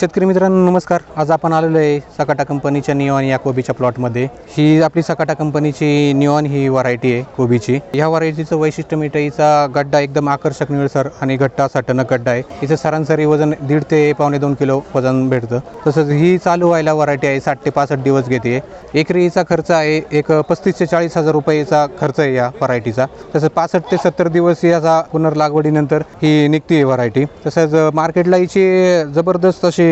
शेतकरी मित्रांनो नमस्कार. आज आपण आलेलो आहे सकाटा कंपनीच्या निऑन या कोबीच्या प्लॉटमध्ये. ही आपली सकाटा कंपनीची निऑन ही व्हरायटी आहे कोबीची. या व्हरायटीचं वैशिष्ट्य मिठाईचा हिचा गड्डा एकदम आकर्षक निळसर आणि घट्टा असा टणक गड्डा आहे. हिचं सरासरी वजन दीड ते पावणे दोन किलो वजन भेटतं. तसंच ही चालू व्हायला व्हरायटी आहे साठ ते पासष्ट दिवस घेते. एकरी हिचा खर्च आहे एक पस्तीस ते चाळीस हजार रुपयेचा खर्च आहे या व्हरायटीचा तसंच पासष्ट ते सत्तर दिवस याचा पुनर्लागवडीनंतर ही निघते व्हरायटी तसंच मार्केटला हिची जबरदस्त अशी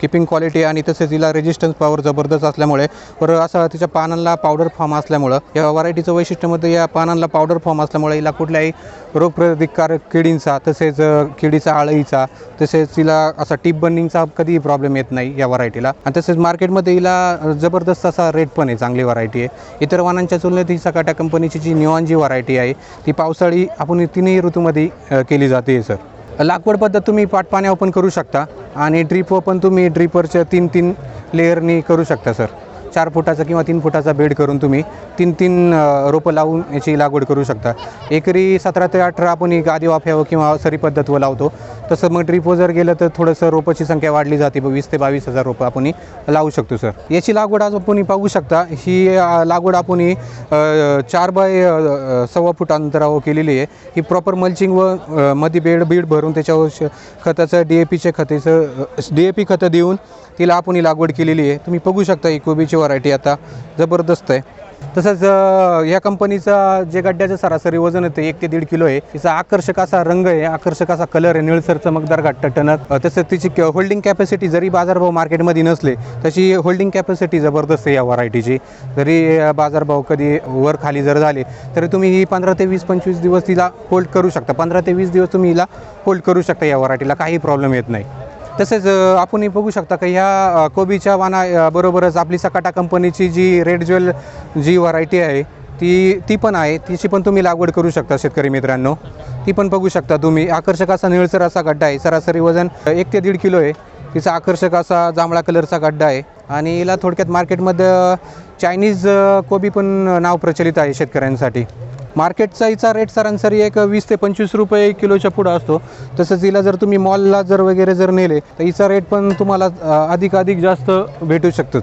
किपिंग क्वालिटी आणि तसेच हिला रेजिस्टन्स पॉवर जबरदस्त असल्यामुळे पर असं तिच्या पानांना पावडर फॉर्म असल्यामुळं या व्हरायटीचं वैशिष्ट्यमध्ये या पानांना पावडर फॉर्म असल्यामुळे हिला कुठल्याही रोगप्रतिकारक किडींचा तसेच किडीचा आळीचा तसेच तिला असा टीप बर्निंगचा कधीही प्रॉब्लेम येत नाही या व्हरायटीला आणि तसेच मार्केटमध्ये हिला जबरदस्त असा रेट पण आहे चांगली व्हरायटी आहे. इतर वाहनांच्या तुलनेत ही सकाटा कंपनीची जी निॉन जी व्हरायटी आहे ती पावसाळी आपण तिन्ही ऋतूमध्ये केली जाते सर. लागवड पद्धत तुम्ही पाटपाण्यावर पण करू शकता. आणि ड्रिप पण तुम्ही ड्रिपरच्या तीन तीन लेअरनी करू शकता सर चार फुटाचा किंवा तीन फुटाचा बेड करून तुम्ही तीन तीन रोपं लावून याची लागवड करू शकता. एकरी सतरा ते अठरा आपण एक आधी वाफ्यावं किंवा सरी पद्धतवर लावतो. तसं मग ड्रीपवर जर गेलं तर थोडंसं रोपाची संख्या वाढली जाते. वीस ते बावीस हजार रोपं आपण लावू शकतो सर. याची लागवड आज आपण पाहू शकता. ही लागवड आपण ही चार बाय सव्वा फूट अंतरावर केलेली आहे. ही प्रॉपर मल्चिंग व मध्ये बेड बीड भरून त्याच्यावर श- खताचं डी ए पीचे खतेचं डी ए पी खतं देऊन तिला आपण ही लागवड केलेली आहे. तुम्ही बघू शकता इकोबीचे व्हरायटी आता जबरदस्त आहे. तसंच या कंपनीचा जे गड्ड्याचं सरासरी वजन आहे ते एक ते दीड किलो आहे. तिचा आकर्षक असा रंग आहे आकर्षक असा कलर आहे निळसर चमकदार घट्ट टणक तसंच तिची होल्डिंग कॅपॅसिटी जरी बाजारभाव मार्केटमध्ये नसले तशी होल्डिंग कॅपॅसिटी जबरदस्त आहे या व्हरायटीची जरी बाजारभाव कधी वर खाली जर झाले तरी तुम्ही ही पंधरा ते वीस पंचवीस दिवस तिला होल्ड करू शकता. पंधरा ते वीस दिवस तुम्ही हिला होल्ड करू शकता या व्हरायटीला काही प्रॉब्लेम येत नाही. तसेच आपण बघू शकता का ह्या कोबीच्या वाना बरोबरच आपली सकाटा कंपनीची जी रेड ज्वेल जी व्हरायटी आहे ती ती पण आहे. तिची पण तुम्ही लागवड करू शकता शेतकरी मित्रांनो. ती पण बघू शकता तुम्ही. आकर्षक असा निळसर असा गड्डा आहे. सरासरी वजन एक ते दीड किलो आहे. तिचा आकर्षक असा जांभळा कलरचा गड्डा आहे. आणि हिला थोडक्यात मार्केटमध्ये चायनीज कोबी पण नाव प्रचलित आहे शेतकऱ्यांसाठी. मार्केटचा हिचा रेट सरासरी एक वीस ते पंचवीस रुपये किलोच्या पुढं असतो. तसंच हिला जर तुम्ही मॉलला जर वगैरे जर नेले तर हिचा रेट पण तुम्हाला अधिकाधिक अधिक अधिक जास्त भेटू शकतो.